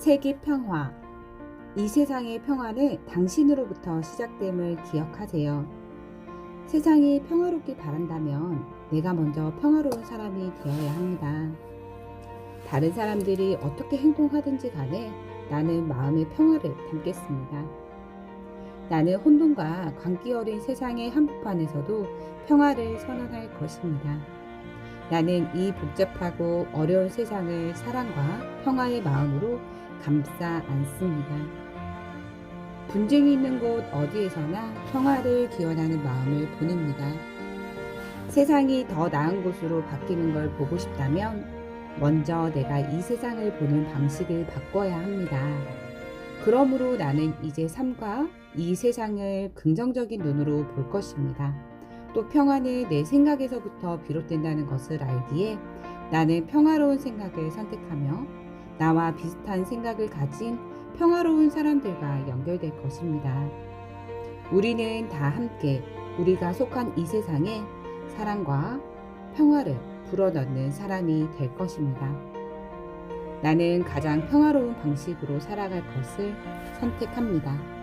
세계 평화. 이 세상의 평화는 당신으로부터 시작됨을 기억하세요. 세상이 평화롭길 바란다면 내가 먼저 평화로운 사람이 되어야 합니다. 다른 사람들이 어떻게 행동하든지 간에 나는 마음의 평화를 담겠습니다. 나는 혼돈과 광기 어린 세상의 한복판에서도 평화를 선언할 것입니다. 나는 이 복잡하고 어려운 세상을 사랑과 평화의 마음으로 감싸 안습니다. 분쟁이 있는 곳 어디에서나 평화를 기원하는 마음을 보냅니다. 세상이 더 나은 곳으로 바뀌는 걸 보고 싶다면 먼저 내가 이 세상을 보는 방식을 바꿔야 합니다. 그러므로 나는 이제 삶과 이 세상을 긍정적인 눈으로 볼 것입니다. 또 평화는 내 생각에서부터 비롯된다는 것을 알기에 나는 평화로운 생각을 선택하며 나와 비슷한 생각을 가진 평화로운 사람들과 연결될 것입니다. 우리는 다 함께 우리가 속한 이 세상에 사랑과 평화를 불어넣는 사람이 될 것입니다. 나는 가장 평화로운 방식으로 살아갈 것을 선택합니다.